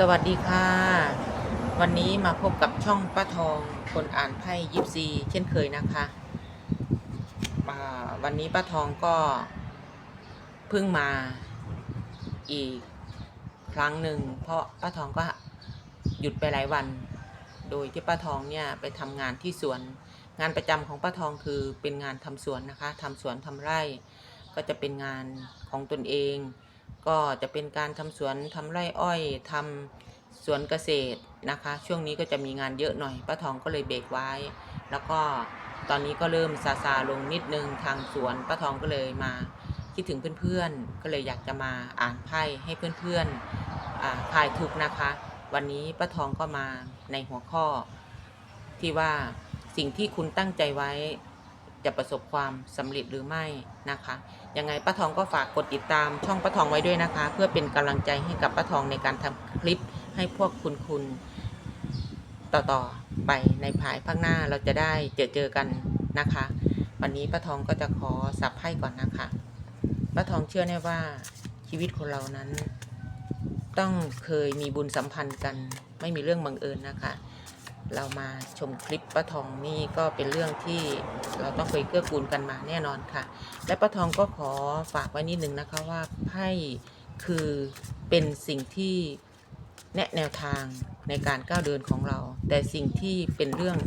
สวัสดีค่ะ วันนี้มาพบกับช่องป้าทองคนอ่านไพ่ยิปซีเช่นเคยนะคะ วันนี้ป้าทองก็เพิ่งมาอีกครั้งหนึ่ง เพราะป้าทองก็หยุดไปหลายวัน โดยที่ป้าทองเนี่ยไปทำงานที่สวน งานประจำของป้าทองคือเป็นงานทำสวนนะคะทำสวนทำไร่ ก็จะเป็นงานของตนเอง ก็จะเป็นการทำสวนทำไร่อ้อยทำสวนเกษตรนะคะ ช่วงนี้ก็จะมีงานเยอะหน่อยป้าทองก็เลยเบรกไว้ แล้วก็ตอนนี้ก็เริ่มซาซาลงนิดนึงทางสวนป้าทองก็เลยมาคิดถึงเพื่อนๆ ก็เลยอยากจะมาอ่านไพ่ให้เพื่อนๆอ่าคลายทุกข์นะคะ วันนี้ป้าทองก็มาในหัวข้อที่ว่าสิ่งที่คุณตั้งใจไว้ จะประสบความสำเร็จหรือไม่นะคะ ยังไงป้าทองก็ฝากกดติดตามช่องป้าทองไว้ด้วยนะคะ เพื่อเป็นกำลังใจให้กับป้าทองในการทำคลิปให้พวกคุณคุณต่อๆไปในภายภาคหน้าเราจะได้เจอเจอกันนะคะ วันนี้ป้าทองก็จะขอสับให้ก่อนนะคะป้าทองเชื่อแน่ว่าชีวิตคนเรานั้น ต้องเคยมีบุญสัมพันธ์กัน ไม่มีเรื่องบังเอิญนะคะ เรามาชมคลิปป้าทองนี่ก็เป็นเรื่องที่เราต้องเคยเกื้อกูลกันมาแน่นอนค่ะ และป้าทองก็ขอฝากไว้นิดนึงนะคะว่าไพ่คือเป็นสิ่งที่แนะแนวทางในการก้าวเดินของเรา แต่สิ่งที่เป็นเรื่อง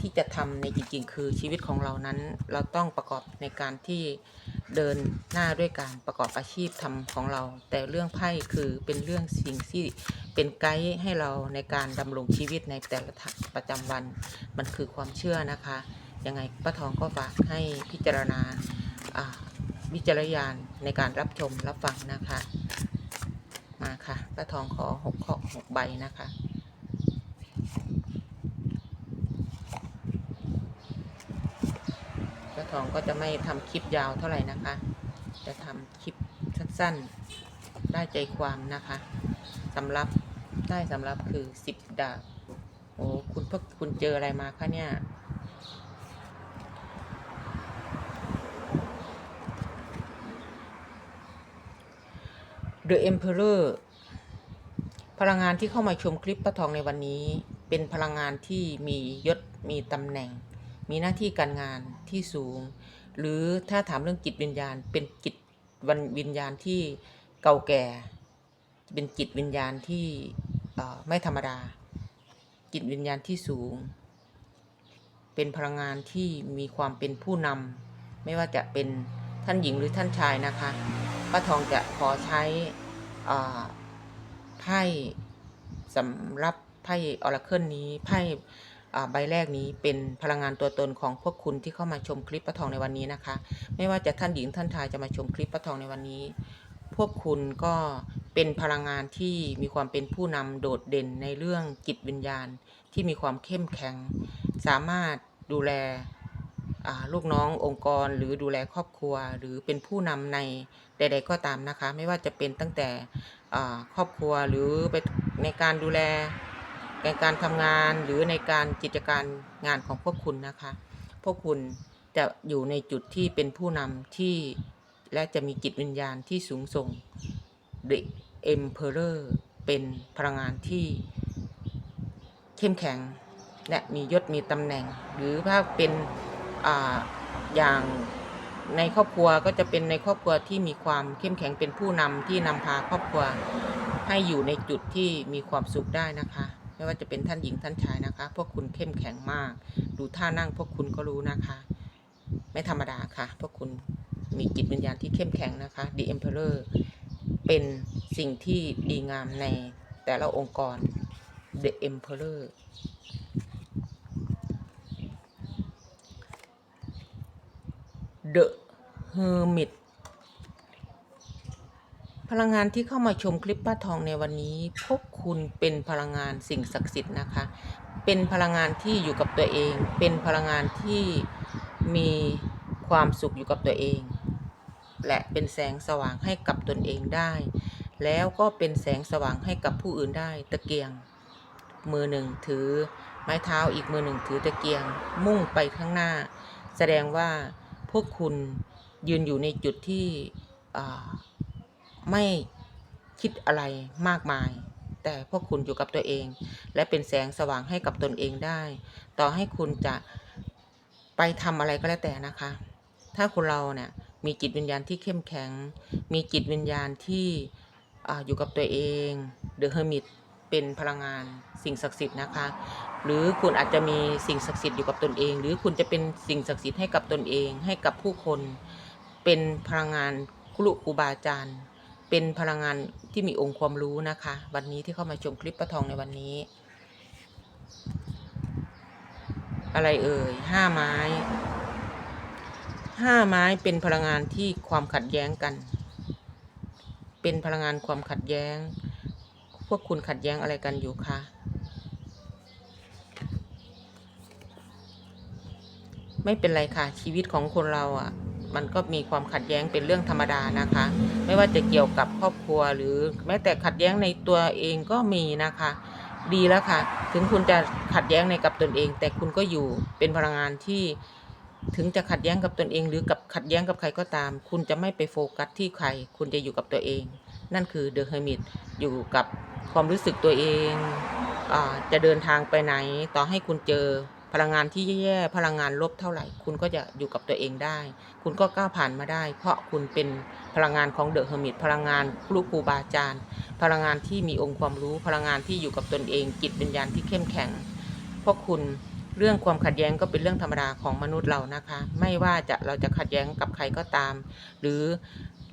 ที่จะทำในจริงๆ คือชีวิตของเรานั้นเราต้องประกอบในการที่เดินหน้าด้วยการประกอบอาชีพทำของเรา แต่เรื่องไพ่คือเป็นเรื่องสิ่งที่ เป็นไกด์ให้เราในการดำรงชีวิตในแต่ละประจำวัน มันคือความเชื่อนะคะ ยังไงป้าทองก็ฝากให้พิจารณาวิจารณญาณในการรับชมรับฟังนะคะ มาค่ะป้าทองขอหกข้อหกใบนะคะป้าทองก็จะไม่ทำคลิปยาวเท่าไหร่นะคะ จะทำคลิปสั้นๆ ได้ใจความนะคะสำหรับ ได้สำหรับคือสิบดาบ โอ้คุณพวกคุณเจออะไรมาคะเนี่ย The Emperor พลังงานที่เข้ามาชมคลิปป้าทองในวันนี้ เป็นพลังงานที่มียศมีตำแหน่ง มีหน้าที่การงานที่สูง หรือถ้าถามเรื่องจิตวิญญาณ เป็นจิตวันวิญญาณที่เก่าแก่ เป็นจิตวิญญาณที่ ไม่ธรรมดา จิตวิญญาณที่สูง เป็นพลังงานที่มีความเป็นผู้นำไม่ว่าจะเป็นท่านหญิงหรือท่านชายนะคะป้าทองจะขอใช้ไพ่สำหรับไพ่ออราเคิลนี้ไพ่ใบแรกนี้เป็นพลังงานตัวตนของพวกคุณที่เข้ามาชมคลิปป้าทองในวันนี้นะคะ ไม่ว่าจะท่านหญิงท่านชายจะมาชมคลิปป้าทองในวันนี้ พวกคุณก็เป็นพลังงานที่มีความเป็นผู้นำโดดเด่นในเรื่องจิตวิญญาณที่มีความเข้มแข็ง สามารถดูแลลูกน้ององค์กรหรือดูแลครอบครัว หรือเป็นผู้นำในใด ๆ ก็ตามนะคะ ไม่ว่าจะเป็นตั้งแต่ครอบครัวหรือไปในการดูแลในการทำงานหรือในการกิจการงานของพวกคุณนะคะ พวกคุณจะอยู่ในจุดที่เป็นผู้นำที่ และจะมีจิตวิญญาณที่สูงส่ง The Emperor เป็นพลังงานที่เข้มแข็ง และมียศมีตำแหน่ง หรือถ้าเป็นออย่างในครอบครัวก็จะเป็นในครอบครัวที่มีความเข้มแข็งเป็นผู้นำที่นำพาครอบครัวให้อยู่ในจุดที่มีความสุขได้นะคะไม่ว่าจะเป็นท่านหญิงท่านชายนะคะ พวกคุณเข้มแข็งมาก ดูท่านั่งพวกคุณก็รู้นะคะ ไม่ธรรมดาค่ะ พวกคุณ มีจิตวิญญาณที่เข้มแข็งนะคะ The Emperor เป็นสิ่งที่ดีงามในแต่ละองค์กร The Emperor The Hermit พลังงานที่เข้ามาชมคลิปป้าทองในวันนี้ พวกคุณเป็นพลังงานสิ่งศักดิ์สิทธิ์นะคะ เป็นพลังงานที่อยู่กับตัวเอง เป็นพลังงานที่มีความสุขอยู่กับตัวเอง และเป็นแสงสว่างให้กับตนเองได้ แล้วก็เป็นแสงสว่างให้กับผู้อื่นได้ ตะเกียง มือหนึ่งถือ ไม้เท้าอีกมือหนึ่งถือตะเกียง มุ่งไปข้างหน้า แสดงว่าพวกคุณยืนอยู่ในจุดที่ไม่คิดอะไรมากมาย แต่พวกคุณอยู่กับตัวเอง และเป็นแสงสว่างให้กับตนเองได้ ต่อให้คุณจะไปทำอะไรก็แล้วแต่นะคะ ถ้าคุณเราเนี่ย มีจิตวิญญาณที่เข้มแข็ง มีจิตวิญญาณที่ออยู่กับตัวเองเดอะเฮอร์มิตเป็นพลังงานสิ่งศักดิ์สิทธิ์นะคะ หรือคุณอาจจะมีสิ่งศักดิ์สิทธิ์อยู่กับตนเอง หรือคุณจะเป็นสิ่งศักดิ์สิทธิ์ให้กับตนเอง ให้กับผู้คน เป็นพลังงานครูครูบาอาจารย์ เป็นพลังงานที่มีองค์ความรู้นะคะ วันนี้ที่เข้ามาชมคลิปประทองในวันนี้ อะไรเอ่ยห้าไม้ ห้าไม้เป็นพลังงานที่ความขัดแย้งกัน เป็นพลังงานความขัดแย้ง พวกคุณขัดแย้งอะไรกันอยู่คะไม่เป็นไรค่ะ ชีวิตของคนเราอะ มันก็มีความขัดแย้งเป็นเรื่องธรรมดานะคะ ไม่ว่าจะเกี่ยวกับครอบครัวหรือแม้แต่ขัดแย้งในตัวเองก็มีนะคะ ดีแล้วค่ะ ถึงคุณจะขัดแย้งในกับตนเอง แต่คุณก็อยู่เป็นพลังงานที่ ถึงจะขัดแย้งกับตนเอง หรือกับขัดแย้งกับใครก็ตาม คุณจะไม่ไปโฟกัสที่ใคร คุณจะอยู่กับตัวเอง นั่นคือเดอะเฮอร์มิตอยู่กับความรู้สึกตัวเองอจะเดินทางไปไหน ต่อให้คุณเจอพลังงานที่แย่ๆพลังงานลบเท่าไหร่ คุณก็จะอยู่กับตัวเองได้ คุณก็ก้าวผ่านมาได้ เพราะคุณเป็นพลังงานของเดอะเฮอร์มิตพลังงานครูครูบาอาจารย์ พลังงานที่มีองค์ความรู้ พลังงานที่อยู่กับตนเองจิตวิญญาณที่เข้มแข็งพวกคุณ เรื่องความขัดแย้งก็เป็นเรื่องธรรมดาของมนุษย์เรานะคะ ไม่ว่าจะเราจะขัดแย้งกับใครก็ตาม หรือ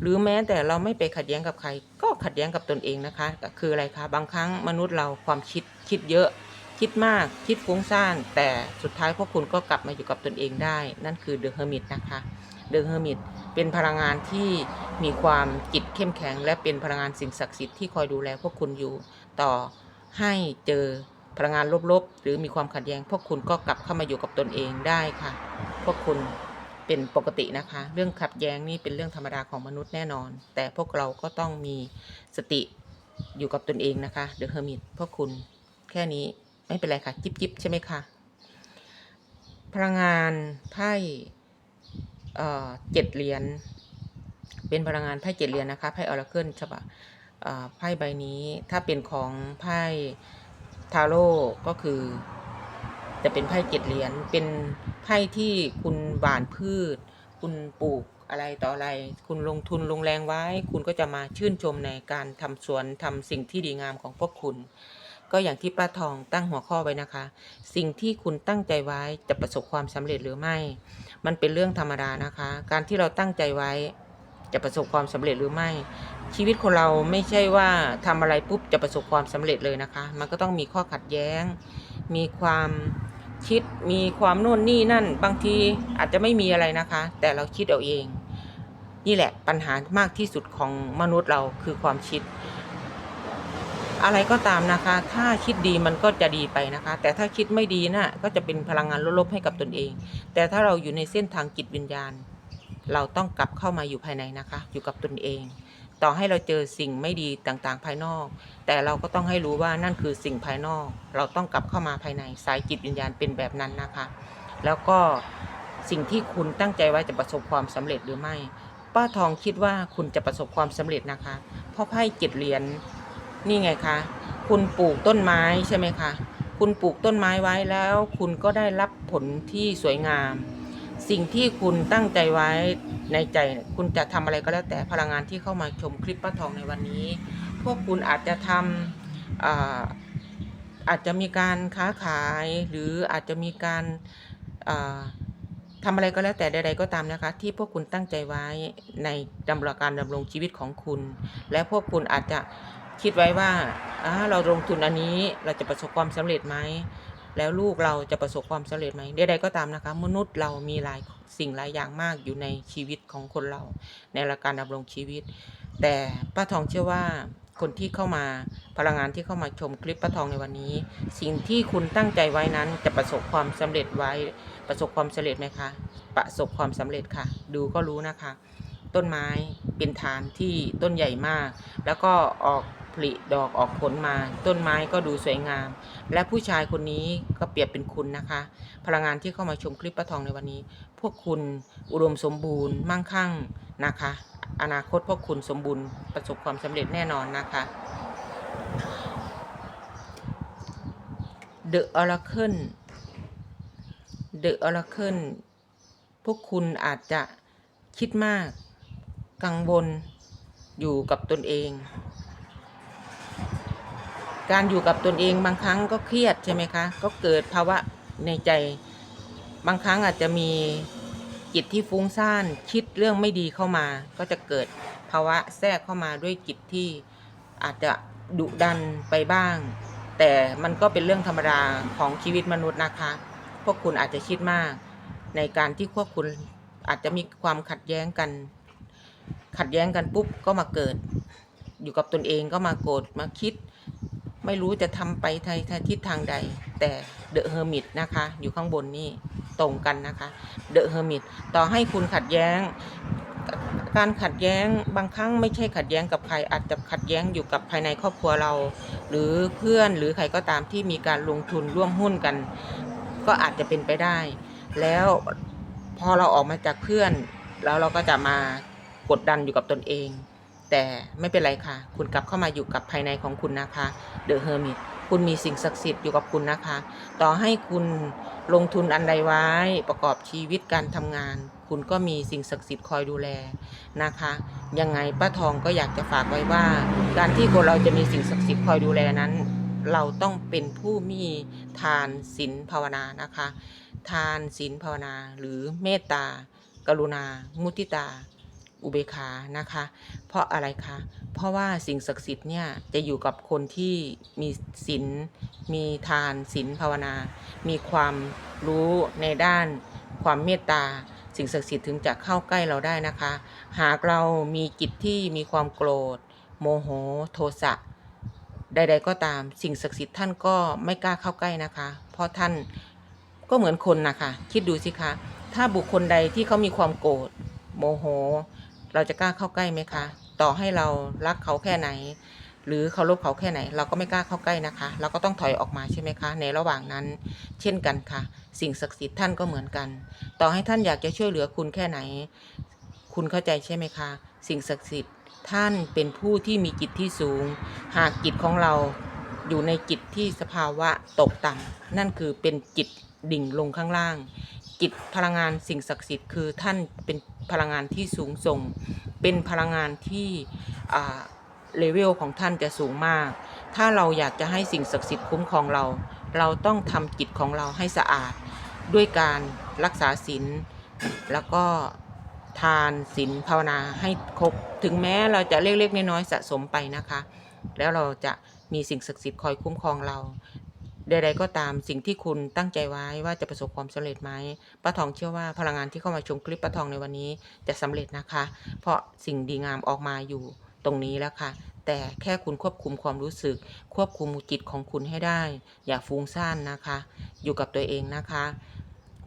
หรือแม้แต่เราไม่ไปขัดแย้งกับใคร ก็ขัดแย้งกับตนเองนะคะ คืออะไรคะบางครั้งมนุษย์เราความคิดคิดเยอะคิดมากคิดฟุ้งซ่าน แต่สุดท้ายพวกคุณก็กลับมาอยู่กับตนเองได้ นั่นคือเดอะเฮอร์มิตนะคะเดอะเฮอร์มิตเป็นพลังงานที่มีความจิตเข้มแข็ง และเป็นพลังงานสิ่งศักดิ์สิทธิ์ที่คอยดูแลพวกคุณอยู่ต่อให้เจอ พลังงานลบๆ หรือมีความขัดแย้ง พวกคุณก็กลับเข้ามาอยู่กับตนเองได้ค่ะ พวกคุณเป็นปกตินะคะ เรื่องขัดแย้งนี่เป็นเรื่องธรรมดาของมนุษย์แน่นอน แต่พวกเราก็ต้องมีสติอยู่กับตนเองนะคะเดอะเฮอร์มิตพวกคุณแค่นี้ไม่เป็นไรค่ะ จิบจิบใช่ไหมคะพลังงานไพ่เจ็ดเหรียญเป็นพลังงานไพ่เจ็ดเหรียญนะคะไพ่ออราเคิลฉบับไพ่ใบนี้ถ้าเป็นของไพ่ ทาโร่ก็คือ จะเป็นไพ่เจ็ดเหรียญเป็นไพ่ที่คุณหว่านพืช คุณปลูกอะไรต่ออะไร คุณลงทุนลงแรงไว้ คุณก็จะมาชื่นชมในการทำสวนทำสิ่งที่ดีงามของพวกคุณ ก็อย่างที่ป้าทองตั้งหัวข้อไว้นะคะ สิ่งที่คุณตั้งใจไว้จะประสบความสำเร็จหรือไม่ มันเป็นเรื่องธรรมดานะคะ การที่เราตั้งใจไว้จะประสบความสำเร็จหรือไม่ ชีวิตคนเราไม่ใช่ว่าทำอะไรปุ๊บจะประสบความสำเร็จเลยนะคะ มันก็ต้องมีข้อขัดแย้ง มีความคิด มีความโน่นนี่นั่น บางทีอาจจะไม่มีอะไรนะคะ แต่เราคิดเอาเอง นี่แหละปัญหามากที่สุดของมนุษย์เราคือความคิด อะไรก็ตามนะคะ ถ้าคิดดีมันก็จะดีไปนะคะ แต่ถ้าคิดไม่ดีนะ่ะก็จะเป็นพลังงานลบๆให้กับตนเอง แต่ถ้าเราอยู่ในเส้นทางจิตวิญญาณ เราต้องกลับเข้ามาอยู่ภายในนะคะ อยู่กับตนเอง ต่อให้เราเจอสิ่งไม่ดีต่างๆ ภายนอก แต่เราก็ต้องให้รู้ว่านั่นคือสิ่งภายนอก เราต้องกลับเข้ามาภายในสายจิตวิญญาณเป็นแบบนั้นนะคะ แล้วก็สิ่งที่คุณตั้งใจไว้จะประสบความสำเร็จหรือไม่ ป้าทองคิดว่าคุณจะประสบความสำเร็จนะคะ เพราะไพ่เจ็ดเหรียญนี่ไงคะคุณปลูกต้นไม้ใช่ไหมคะ คุณปลูกต้นไม้ไว้แล้ว คุณก็ได้รับผลที่สวยงาม สิ่งที่คุณตั้งใจไว้ในใจ คุณจะทำอะไรก็แล้วแต่พลังงานที่เข้ามาชมคลิปป้าทองในวันนี้ พวกคุณอาจจะทำอาอาจจะมีการค้าขาย หรืออาจจะมีการาทำอะไรก็แล้วแต่ใดๆก็ตามนะคะ ที่พวกคุณตั้งใจไว้ในดำรงการดำรงชีวิตของคุณ และพวกคุณอาจจะคิดไว้ว่าอ่าเราลงทุนอันนี้เราจะประสบความสำเร็จไหม แล้วลูกเราจะประสบความสำเร็จไหมใดๆก็ตามนะคะ มนุษย์เรามีหลายสิ่งหลายอย่างมากอยู่ในชีวิตของคนเรา ในหลักการดำรงชีวิต แต่ป้าทองเชื่อว่าคนที่เข้ามาพลังงานที่เข้ามาชมคลิปป้าทองในวันนี้ สิ่งที่คุณตั้งใจไว้นั้นจะประสบความสำเร็จไว้ ประสบความสำเร็จไหมคะ ประสบความสำเร็จค่ะ ดูก็รู้นะคะ ต้นไม้เป็นฐานที่ต้นใหญ่มาก แล้วก็ออก ผลิดอกออกผลมา ต้นไม้ก็ดูสวยงาม และผู้ชายคนนี้ก็เปรียบเป็นคุณนะคะ พลังงานที่เข้ามาชมคลิปป้าทองในวันนี้ พวกคุณอุดมสมบูรณ์มั่งคั่งนะคะ อนาคตพวกคุณสมบูรณ์ประสบความสำเร็จแน่นอนนะคะ The Oracle The Oracle พวกคุณอาจจะคิดมาก กังวลอยู่กับตนเอง การอยู่กับตนเองบางครั้งก็เครียดใช่ไหมคะ ก็เกิดภาวะในใจ บางครั้งอาจจะมีจิตที่ฟุ้งซ่านคิดเรื่องไม่ดีเข้ามา ก็จะเกิดภาวะแทรกเข้ามาด้วยจิตที่อาจจะดุดันไปบ้าง แต่มันก็เป็นเรื่องธรรมดาของชีวิตมนุษย์นะคะ พวกคุณอาจจะคิดมาก ในการที่พวกคุณอาจจะมีความขัดแย้งกัน ขัดแย้งกันปุ๊บก็มาเกิด อยู่กับตนเองก็มาโกรธมาคิด ไม่รู้จะทำไปทางทิศทางใด แต่เดอะเฮอร์มิตนะคะ อยู่ข้างบนนี่ตรงกันนะคะเดอะเฮอร์มิตต่อให้คุณขัดแย้ง การขัดแย้งบางครั้งไม่ใช่ขัดแย้งกับใครอาจจะขัดแย้งอยู่กับภายในครอบครัวเรา หรือเพื่อนหรือใครก็ตามที่มีการลงทุนร่วมหุ้นกัน ก็อาจจะเป็นไปได้ แล้วพอเราออกมาจากเพื่อน แล้วเราก็จะมากดดันอยู่กับตนเอง แต่ไม่เป็นไรค่ะ คุณกลับเข้ามาอยู่กับภายในของคุณนะคะเดอะเฮอร์มิตคุณมีสิ่งศักดิ์สิทธิ์อยู่กับคุณนะคะ ต่อให้คุณลงทุนอันใดไว้ประกอบชีวิตการทำงาน คุณก็มีสิ่งศักดิ์สิทธิ์คอยดูแลนะคะ ยังไงป้าทองก็อยากจะฝากไว้ว่า การที่คนเราจะมีสิ่งศักดิ์สิทธิ์คอยดูแลนั้น เราต้องเป็นผู้มีทานศีลภาวนานะคะ ทานศีลภาวนาหรือเมตตากรุณา มุทิตา อุเบกขานะคะ เพราะอะไรคะ เพราะว่าสิ่งศักดิ์สิทธิ์เนี่ยจะอยู่กับคนที่มีศีลมีทานศีลภาวนา มีความรู้ในด้านความเมตตา สิ่งศักดิ์สิทธิ์ถึงจะเข้าใกล้เราได้นะคะ หากเรามีจิตที่มีความโกรธ โมโห โทสะใด ๆ ก็ตาม สิ่งศักดิ์สิทธิ์ท่านก็ไม่กล้าเข้าใกล้นะคะ เพราะท่านก็เหมือนคนนะคะคิดดูสิคะ ถ้าบุคคลใดที่เขามีความโกรธโมโห เราจะกล้าเข้าใกล้ไหมคะ ต่อให้เรารักเขาแค่ไหน หรือเคารพเขาแค่ไหน เราก็ไม่กล้าเข้าใกล้นะคะ เราก็ต้องถอยออกมาใช่ไหมคะ ในระหว่างนั้น เช่นกันค่ะ สิ่งศักดิ์สิทธิ์ท่านก็เหมือนกัน ต่อให้ท่านอยากจะช่วยเหลือคุณแค่ไหน คุณเข้าใจใช่ไหมคะ สิ่งศักดิ์สิทธิ์ท่านเป็นผู้ที่มีจิตที่สูง หากจิตของเราอยู่ในจิตที่สภาวะตกต่ำนั่นคือเป็นจิตดิ่งลงข้างล่าง จิตพลังงานสิ่งศักดิ์สิทธิ์คือท่านเป็นพลังงานที่สูงส่ง เป็นพลังงานที่เลเวลของท่านจะสูงมาก ถ้าเราอยากจะให้สิ่งศักดิ์สิทธิ์คุ้มครองเรา เราต้องทำจิตของเราให้สะอาด ด้วยการรักษาศีลแล้วก็ทานศีลภาวนาให้ครบ ถึงแม้เราจะเล็กๆน้อยๆสะสมไปนะคะ แล้วเราจะมีสิ่งศักดิ์สิทธิ์คอยคุ้มครองเรา ใดๆก็ตามสิ่งที่คุณตั้งใจไว้ว่าจะประสบความสำเร็จไหมป้าทองเชื่อว่าพลังงานที่เข้ามาชมคลิปป้าทองในวันนี้จะสำเร็จนะคะ เพราะสิ่งดีงามออกมาอยู่ตรงนี้แล้วค่ะ แต่แค่คุณควบคุมความรู้สึก ควบคุมจิตของคุณให้ได้ อย่าฟุ้งซ่านนะคะ อยู่กับตัวเองนะคะ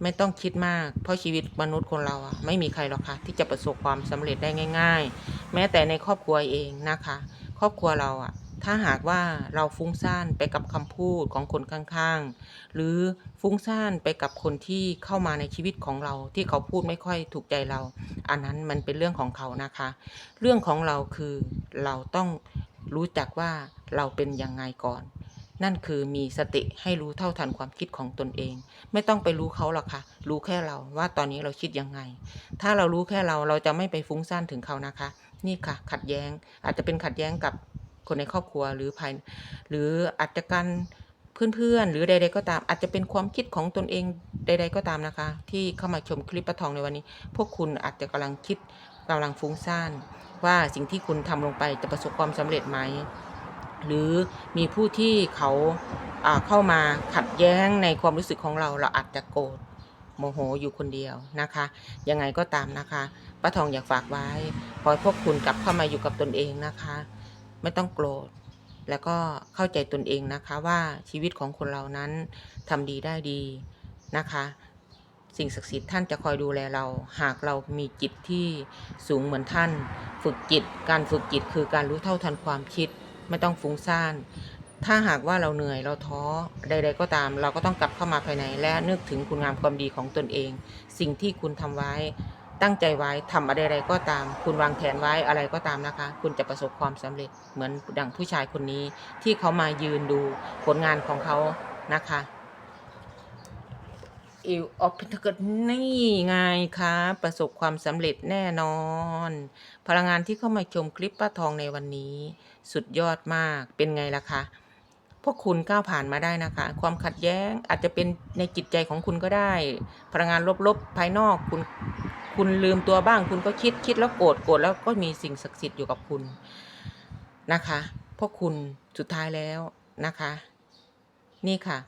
ไม่ต้องคิดมาก เพราะชีวิตมนุษย์คนเราอะไม่มีใครหรอกค่ะ ที่จะประสบความสำเร็จได้ง่าย ๆ แม้แต่ในครอบครัวเองนะคะ ครอบครัวเราอะ ถ้าหากว่าเราฟุ้งซ่านไปกับคำพูดของคนข้างๆ หรือฟุ้งซ่านไปกับคนที่เข้ามาในชีวิตของเราที่เขาพูดไม่ค่อยถูกใจเรา อันนั้นมันเป็นเรื่องของเขานะคะ เรื่องของเราคือเราต้องรู้จักว่าเราเป็นยังไงก่อน นั่นคือมีสติให้รู้เท่าทันความคิดของตนเอง ไม่ต้องไปรู้เขาหรอกค่ะ รู้แค่เราว่าตอนนี้เราคิดยังไง ถ้าเรารู้แค่เราเราจะไม่ไปฟุ้งซ่านถึงเขานะคะ นี่ค่ะ ขัดแย้งอาจจะเป็นขัดแย้งกับ คนในครอบครัวหรือภายหรืออาจจะการเพื่อนๆ หรือใด ๆ ก็ตาม อาจจะเป็นความคิดของตนเองใด ๆ ก็ตามนะคะ ที่เข้ามาชมคลิปประทองในวันนี้ พวกคุณอาจจะกำลังคิดกำลังฟุ้งซ่าน ว่าสิ่งที่คุณทำลงไปจะประสบความสำเร็จไหม หรือมีผู้ที่เขาอ่าเข้ามาขัดแย้งในความรู้สึกของเราเราอาจจะโกรธโมโหอยู่คนเดียวนะคะ ยังไงก็ตามนะคะป้าทองอยากฝากไว้ขอให้พวกคุณกลับเข้ามาอยู่กับตนเองนะคะ ไม่ต้องโกรธ แล้วก็เข้าใจตนเองนะคะว่าชีวิตของคนเรานั้นทำดีได้ดีนะคะ สิ่งศักดิ์สิทธิ์ท่านจะคอยดูแลเรา หากเรามีจิตที่สูงเหมือนท่าน ฝึกจิต การฝึกจิตคือการรู้เท่าทันความคิด ไม่ต้องฟุ้งซ่าน ถ้าหากว่าเราเหนื่อยเราท้อใด ๆ ก็ตาม เราก็ต้องกลับเข้ามาภายใน และนึกถึงคุณงามความดีของตนเอง สิ่งที่คุณทำไว้ ตั้งใจไว้ทำอะไรๆก็ตาม คุณวางแผนไว้อะไรก็ตามนะคะ คุณจะประสบความสำเร็จเหมือนดังผู้ชายคนนี้ที่เขามายืนดูผลงานของเขานะคะอิวออฟเพนทเกิลนี่ไงคะประสบความสำเร็จแน่นอน พลังงานที่เข้ามาชมคลิปป้าทองในวันนี้ สุดยอดมากเป็นไงล่ะคะพวกคุณก้าวผ่านมาได้นะคะ ความขัดแย้งอาจจะเป็นในจิตใจของคุณก็ได้ พลังงานลบๆภายนอกคุณ คุณลืมตัวบ้าง คุณก็คิดคิดแล้วโกรธโกรธแล้วก็มีสิ่งศักดิ์สิทธิ์อยู่กับคุณนะคะพวกคุณสุดท้ายแล้วนะคะ นี่ค่ะ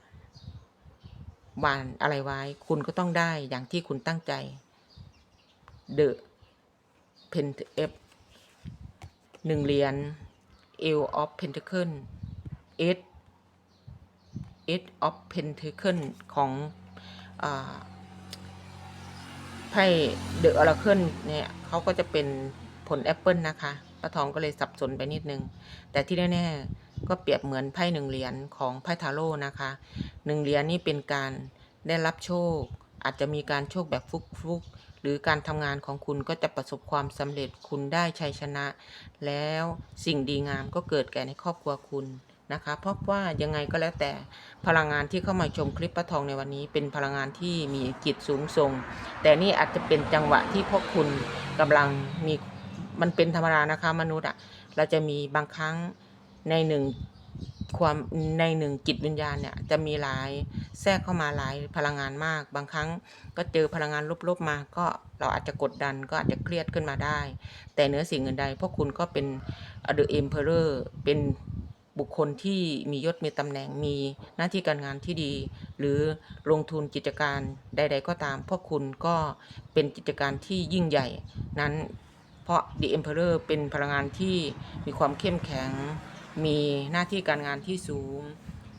วานอะไรไว้ คุณก็ต้องได้อย่างที่คุณตั้งใจ The Pen F หนึ่งเหรียญ Ace of Pentacle Eight Eight of Pentacle ของอา ไพ่เดอะอ r ร c เคิลเนี่ยเขาก็จะเป็นผลแอปเปิลนะคะป้าทองก็เลยสับสนไปนิดนึง แต่ที่แน่ๆก็เปรียบเหมือนไพ่หนึ่งเหรียญของไพ่ทาโร่นะคะหนึ่งเหรียญนี่เป็นการได้รับโชค อาจจะมีการโชคแบบฟุกๆหรือการทำงานของคุณก็จะประสบความสำเร็จคุณได้ชัยชนะ แล้วสิ่งดีงามก็เกิดแก่ในครอบครัวคุณ นะคะเพราะว่ายังไงก็แล้วแต่พลังงานที่เข้ามาชมคลิปป้าทองในวันนี้ เป็นพลังงานที่มีจิตสูงส่ง แต่นี่อาจจะเป็นจังหวะที่พวกคุณกำลังมีมันเป็นธรรมดานะคะมนุษย์อะเราจะมีบางครั้งในหนึ่งความในหนึ่งจิตวิญญาณเนี่ยจะมีหลายแทรกเข้ามาหลายพลังงานมาก บางครั้งก็เจอพลังงานลบๆมา ก็เราอาจจะกดดันก็อาจจะเครียดขึ้นมาได้ แต่เนื้อสิ่งอื่นใดพวกคุณก็เป็น The Emperor เป็น บุคคลที่มียศมีตำแหน่งมีหน้าที่การงานที่ดี หรือลงทุนกิจการใด ๆ ก็ตามพวกคุณก็เป็นกิจการที่ยิ่งใหญ่นั้น เพราะ The Emperor เป็นพลังงานที่มีความเข้มแข็ง มีหน้าที่การงานที่สูง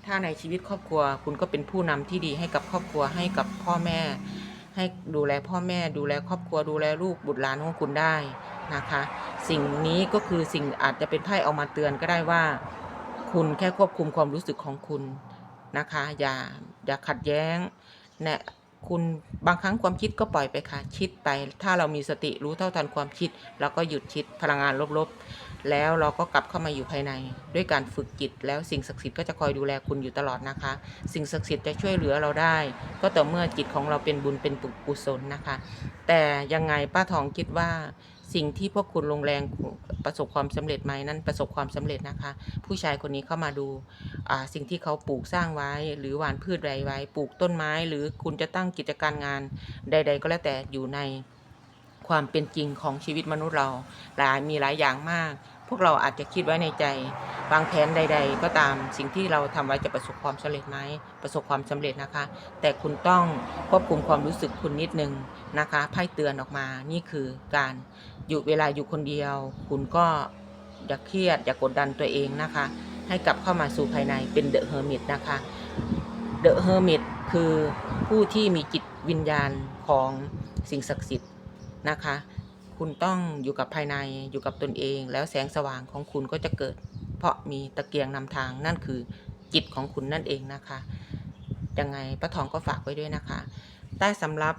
ถ้าในชีวิตครอบครัวคุณก็เป็นผู้นำที่ดีให้กับครอบครัวให้กับพ่อแม่ ให้ดูแลพ่อแม่ ดูแลครอบครัวดูแลลูกบุตรหลานของคุณได้นะคะ สิ่งนี้ก็คือสิ่งอาจจะเป็นไพ่เอามาเตือนก็ได้ว่า คุณแค่ควบคุมความรู้สึกของคุณนะคะ อย่าอย่าขัดแย้งเนี่ยคุณบางครั้งความคิดก็ปล่อยไปค่ะคิดไป ถ้าเรามีสติรู้เท่าทันความคิดเราก็หยุดคิดพลังงานลบๆ แล้วเราก็กลับเข้ามาอยู่ภายใน ด้วยการฝึกจิต แล้วสิ่งศักดิ์สิทธิ์ก็จะคอยดูแลคุณอยู่ตลอดนะคะ สิ่งศักดิ์สิทธิ์จะช่วยเหลือเราได้ ก็ต่อเมื่อจิตของเราเป็นบุญเป็นปุกุศลนะคะ แต่ยังไงป้าทองคิดว่า สิ่งที่พวกคุณลงแรงประสบความสำเร็จไหมนั่นประสบความสำเร็จนะคะ ผู้ชายคนนี้เข้ามาดูาสิ่งที่เขาปลูกสร้างไว้ หรือหว่านพืชไรไว้ ปลูกต้นไม้ หรือคุณจะตั้งกิจการงานใด ๆ ก็แล้วแต่อยู่ในความเป็นจริงของชีวิตมนุษย์เราหลายมีหลายอย่างมาก พวกเราอาจจะคิดไว้ในใจวางแผนใด ๆ ก็ตามสิ่งที่เราทำไว้จะประสบความสำเร็จไหมประสบความสำเร็จนะคะ แต่คุณต้องควบคุมความรู้สึกคุณนิดนึงนะคะไพ่เตือนออกมานี่คือการอยู่เวลาอยู่คนเดียว คุณก็อย่าเครียด อย่ากกดดันตัวเองนะคะ ให้กลับเข้ามาสู่ภายในเป็นเดอะเฮอร์มิตนะคะเดอะเฮอร์มิตคือผู้ที่มีจิตวิญญาณของสิ่งศักดิ์สิทธิ์นะคะ คุณต้องอยู่กับภายในอยู่กับตนเอง แล้วแสงสว่างของคุณก็จะเกิด เพราะมีตะเกียงนำทางนั่นคือจิตของคุณนั่นเองนะคะยังไงป้าทองก็ฝากไว้ด้วยนะคะ ใต้สำรับ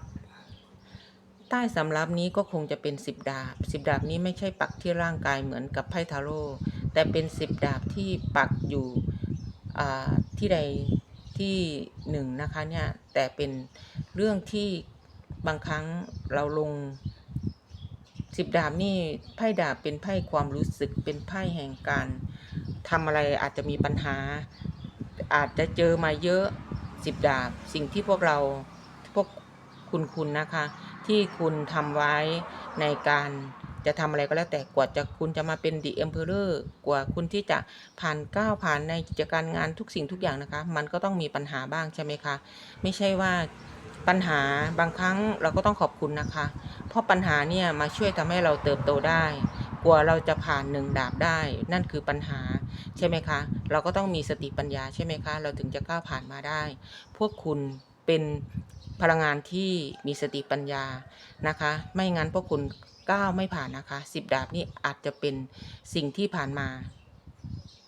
ใต้สำรับนี้ก็คงจะเป็นสิบดาบสิบดาบนี้ไม่ใช่ปักที่ร่างกายเหมือนกับไพ่ทาโร่แต่เป็นสิบดาบที่ปักอยู่ที่ใดที่หนึ่งนะคะเนี่ยแต่เป็นเรื่องที่บางครั้งเราลงสิบดาบนี่ไพ่ดาบเป็นไพ่ความรู้สึกเป็นไพ่แห่งการทำอะไรอาจจะมีปัญหา อาจจะเจอมาเยอะสิบดาบสิ่งที่พวกเราพวกคุณคุณนะคะ ที่คุณทำไว้ในการจะทำอะไรก็แล้วแต่กว่าจะคุณจะมาเป็นดีเอ็มเพอร์กว่าคุณที่จะผ่านก้าวผ่านในกิจการงานทุกสิ่งทุกอย่างนะคะ มันก็ต้องมีปัญหาบ้างใช่ไหมคะ ไม่ใช่ว่าปัญหาบางครั้งเราก็ต้องขอบคุณนะคะ เพราะปัญหาเนี่ยมาช่วยทำให้เราเติบโตได้กว่าเราจะผ่านหนึ่งดาบได้ นั่นคือปัญหาใช่ไหมคะ เราก็ต้องมีสติปัญญาใช่ไหมคะ เราถึงจะก้าวผ่านมาได้ พวกคุณเป็น พลังงานที่มีสติปัญญานะคะ ไม่งั้นพวกคุณก้าวไม่ผ่านนะคะสิบดาบนี่อาจจะเป็นสิ่งที่ผ่านมา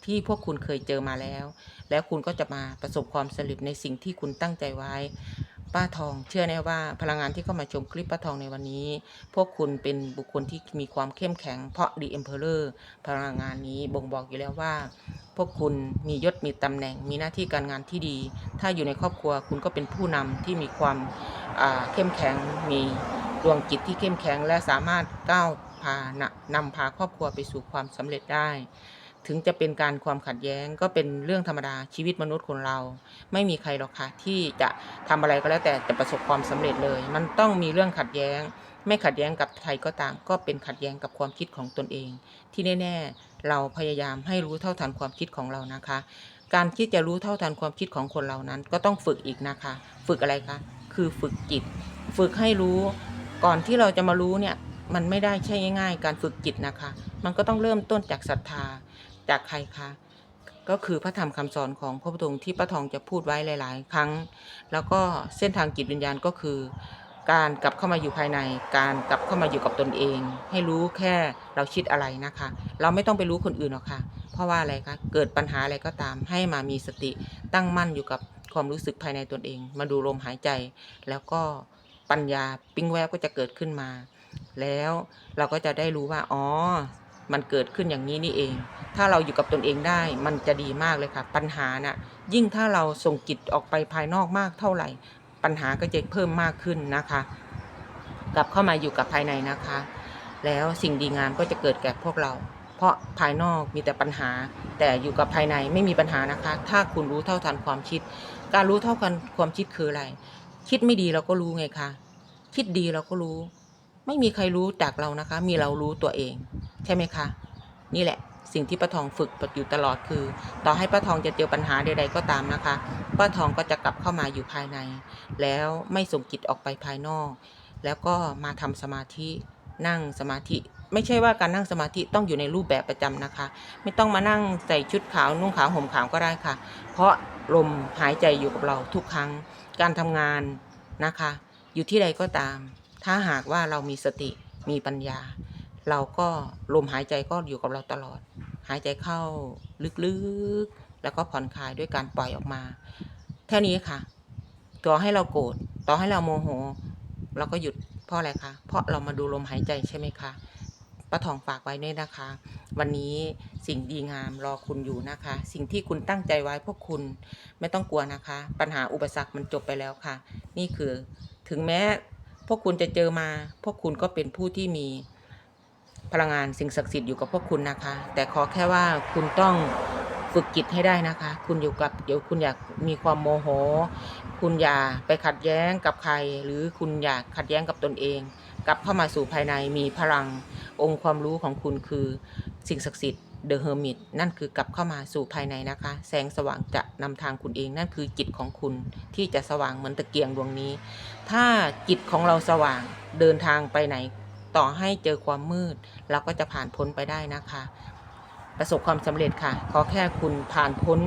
ที่พวกคุณเคยเจอมาแล้ว แล้วคุณก็จะมาประสบความสำเร็จในสิ่งที่คุณตั้งใจไว้ ป้าทอง เชื่อแน่ว่าพลังงานที่เข้ามาชมคลิปป้าทองในวันนี้ พวกคุณเป็นบุคคลที่มีความเข้มแข็งเพราะ The Emperor พลังงานนี้บ่งบอกอยู่แล้วว่า พวกคุณมียศมีตำแหน่ง มีหน้าที่การงานที่ดี ถ้าอยู่ในครอบครัวคุณก็เป็นผู้นำที่มีความาเข้มแข็งมีดวงจิตที่เข้มแข็งและสามารถก้าวพานนำพาครอบครัวไปสู่ความสำเร็จได้ ถึงจะเป็นการความขัดแย้งก็เป็นเรื่องธรรมดาชีวิตมนุษย์คนเรา ไม่มีใครหรอกค่ะที่จะทำอะไรก็แล้วแต่จะประสบความสำเร็จเลย มันต้องมีเรื่องขัดแย้ง ไม่ขัดแย้งกับใครก็ตาม ก็เป็นขัดแย้งกับความคิดของตนเอง ที่แน่ๆเราพยายามให้รู้เท่าทันความคิดของเรานะคะ การที่จะรู้เท่าทันความคิดของคนเรานั้น ก็ต้องฝึกอีกนะคะ ฝึกอะไรคะคือฝึกจิต ฝึกให้รู้ก่อนที่เราจะมารู้เนี่ยมันไม่ได้ใช่ง่ายๆ การฝึกจิตนะคะ มันก็ต้องเริ่มต้นจากศรัทธา จากใครคะก็คือพระธรรมคำสอนของพระพุทธองค์ที่พระทองจะพูดไว้หลาย ๆ ครั้ง แล้วก็เส้นทางจิตวิญญาณก็คือ การกลับเข้ามาอยู่ภายใน การกลับเข้ามาอยู่กับตนเอง ให้รู้แค่เราคิดอะไรนะคะ เราไม่ต้องไปรู้คนอื่นหรอกค่ะ เพราะว่าอะไรคะเกิดปัญหาอะไรก็ตาม ให้มามีสติตั้งมั่นอยู่กับความรู้สึกภายในตนเอง มาดูลมหายใจ แล้วก็ปัญญาปิ้งแวบก็จะเกิดขึ้นมา แล้วเราก็จะได้รู้ว่าอ๋อมันเกิดขึ้นอย่างนี้นี่เอง ถ้าเราอยู่กับตนเองได้มันจะดีมากเลยค่ะ ปัญหาน่ะยิ่งถ้าเราส่งจิตออกไปภายนอกมากเท่าไหร่ ปัญหาก็จะเพิ่มมากขึ้นนะคะ กลับเข้ามาอยู่กับภายในนะคะ แล้วสิ่งดีงามก็จะเกิดแก่พวกเรา เพราะภายนอกมีแต่ปัญหา แต่อยู่กับภายในไม่มีปัญหานะคะ ถ้าคุณรู้เท่าทันความคิด การรู้เท่ากันความคิดคืออะไร คิดไม่ดีเราก็รู้ไงคะคิดดีเราก็รู้ ไม่มีใครรู้จากเรานะคะ มีเรารู้ตัวเอง ใช่ไหมคะ นี่แหละ สิ่งที่ป้าทองฝึกอยู่ตลอดคือ ต่อให้ป้าทองจะเจอปัญหาใดๆก็ตามนะคะป้าทองก็จะกลับเข้ามาอยู่ภายใน แล้วไม่ส่งจิตออกไปภายนอก แล้วก็มาทำสมาธินั่งสมาธิ ไม่ใช่ว่าการนั่งสมาธิต้องอยู่ในรูปแบบประจำนะคะ ไม่ต้องมานั่งใส่ชุดขาวนุ่งขาวห่มขาวก็ได้ค่ะ เพราะลมหายใจอยู่กับเราทุกครั้งการทำงานนะคะ อยู่ที่ใดก็ตาม ถ้าหากว่าเรามีสติมีปัญญา เราก็ลมหายใจก็อยู่กับเราตลอด หายใจเข้าลึกๆ แล้วก็ผ่อนคลายด้วยการปล่อยออกมาแค่นี้ค่ะ ต่อให้เราโกรธต่อให้เราโมโห เราก็หยุดเพราะอะไรคะเพราะเรามาดูลมหายใจใช่ไหมคะป้าทองฝากไว้ด้วยนะคะ วันนี้สิ่งดีงามรอคุณอยู่นะคะ สิ่งที่คุณตั้งใจไว้พวกคุณไม่ต้องกลัวนะคะ ปัญหาอุปสรรคมันจบไปแล้วค่ะ นี่คือถึงแม้พวกคุณจะเจอมา พวกคุณก็เป็นผู้ที่มี พลังงานสิ่งศักดิ์สิทธิ์อยู่กับพวกคุณนะคะ แต่ขอแค่ว่าคุณต้องฝึกจิตให้ได้นะคะ คุณอยู่กับเดี๋ยวคุณอยากมีความโมโห คุณอย่าไปขัดแย้งกับใคร หรือคุณอยากขัดแย้งกับตนเอง กลับเข้ามาสู่ภายในมีพลังองค์ความรู้ของคุณคือสิ่งศักดิ์สิทธิ์เดอะเฮอร์มิตนั่นคือกลับเข้ามาสู่ภายในนะคะ แสงสว่างจะนำทางคุณเอง นั่นคือจิตของคุณที่จะสว่างเหมือนตะเกียงดวงนี้ ถ้าจิตของเราสว่างเดินทางไปไหน ต่อให้เจอความมืด เราก็จะผ่านพ้นไปได้นะคะ ประสบความสำเร็จค่ะ ขอแค่คุณผ่านพ้น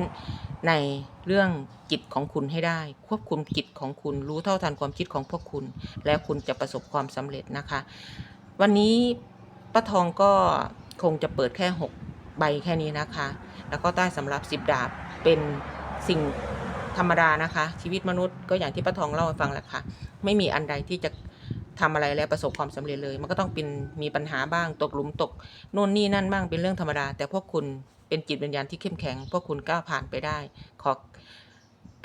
ในเรื่องจิตของคุณให้ได้ ควบคุมจิตของคุณรู้เท่าทันความคิดของพวกคุณ แล้วคุณจะประสบความสำเร็จนะคะ วันนี้ป้าทองก็คงจะเปิดแค่ 6 ใบแค่นี้นะคะ แล้วก็ใต้สำหรับ 10 ดาบเป็นสิ่งธรรมดานะคะ ชีวิตมนุษย์ก็อย่างที่ป้าทองเล่าให้ฟังแหละค่ะ ไม่มีอันใดที่จะ ทำอะไรแล้วประสบความสำเร็จเลย มันก็ต้องเป็นมีปัญหาบ้างตกหลุมตกโน่นนี่นั่นบ้างเป็นเรื่องธรรมดา แต่พวกคุณเป็นจิตวิญญาณที่เข้มแข็ง พวกคุณก้าวผ่านไปได้ ขอ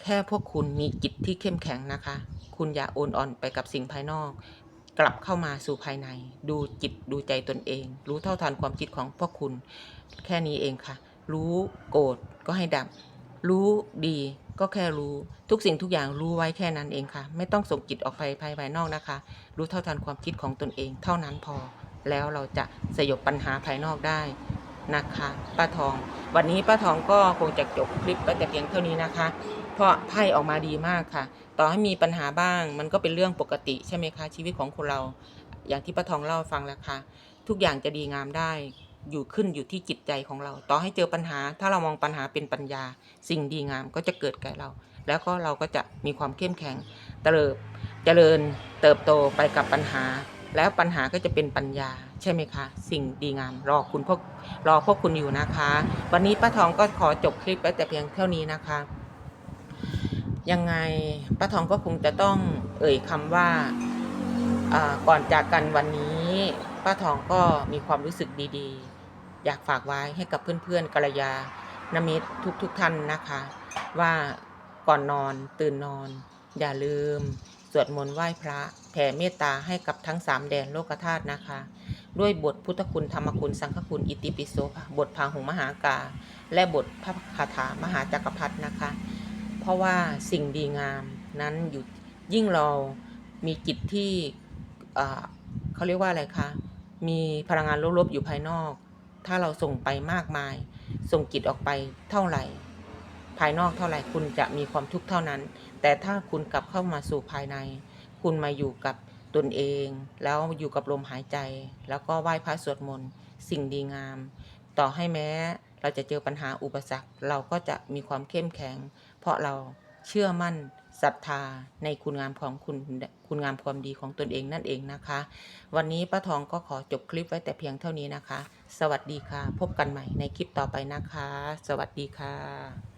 แค่พวกคุณมีจิตที่เข้มแข็งนะคะ คุณอย่าโอนอ่อนไปกับสิ่งภายนอก กลับเข้ามาสู่ภายใน ดูจิตดูใจตนเอง รู้เท่าทันความคิดของพวกคุณ แค่นี้เองค่ะ รู้โกรธก็ให้ดับ รู้ดี ก็แค่รู้ทุกสิ่งทุกอย่างรู้ไว้แค่นั้นเองค่ะ ไม่ต้องส่งจิตออกไปภายภายนอกนะคะ รู้เท่าทันความคิดของตนเอง เท่านั้นพอ แล้วเราจะสยบปัญหาภายนอกได้นะคะป้าทอง วันนี้ป้าทองก็คงจะจบคลิปไปแต่เพียงเท่านี้นะคะ เพราะไพ่ออกมาดีมากค่ะ ต่อให้มีปัญหาบ้าง มันก็เป็นเรื่องปกติใช่ไหมคะชีวิตของคนเรา อย่างที่ป้าทองเล่าฟังแล้วค่ะทุกอย่างจะดีงามได้ อยู่ขึ้นอยู่ที่จิตใจของเรา ต่อให้เจอปัญหา ถ้าเรามองปัญหาเป็นปัญญา สิ่งดีงามก็จะเกิดแก่เรา แล้วก็เราก็จะมีความเข้มแข็งเติบเจริญเติบโตไปกับปัญหา แล้วปัญหาก็จะเป็นปัญญา ใช่ไหมคะ สิ่งดีงาม รอคุณพวกรอพวกคุณอยู่นะคะ วันนี้ป้าทองก็ขอจบคลิปไว้แต่เพียงเท่านี้นะคะ ยังไงป้าทองก็คงจะต้องเอ่ยคำว่าอ่าก่อนจากกันวันนี้ป้าทองก็มีความรู้สึกดีๆ อยากฝากไว้ให้กับเพื่อนๆกัลยาณมิตรทุกๆท่านนะคะ ว่าก่อนนอนตื่นนอน อย่าลืม สวดมนต์ไหว้พระแผ่เมตตาให้กับทั้งสามแดนโลกธาตุนะคะ ด้วยบทพุทธคุณธรรมคุณสังฆคุณอิติปิโสบทพาหงมหากา และบทพระคาถามหาจักรพรรดินะคะ เพราะว่าสิ่งดีงามนั้นอยู่ยิ่งเรามีจิตที่เขาเรียกว่าอะไรคะมีพลังงานลบๆอยู่ภายนอก ถ้าเราส่งไปมากมาย ส่งจิตออกไปเท่าไหร่ ภายนอกเท่าไหร่คุณจะมีความทุกข์เท่านั้น แต่ถ้าคุณกลับเข้ามาสู่ภายใน คุณมาอยู่กับตนเอง แล้วอยู่กับลมหายใจ แล้วก็ไหว้พระสวดมนต์สิ่งดีงาม ต่อให้แม้เราจะเจอปัญหาอุปสรรค เราก็จะมีความเข้มแข็ง เพราะเราเชื่อมั่น ศรัทธาในคุณงามของคุณคุณงามความดีของตนเองนั่นเองนะคะ วันนี้ป้าทองก็ขอจบคลิปไว้แต่เพียงเท่านี้นะคะ สวัสดีค่ะ พบกันใหม่ในคลิปต่อไปนะคะ สวัสดีค่ะ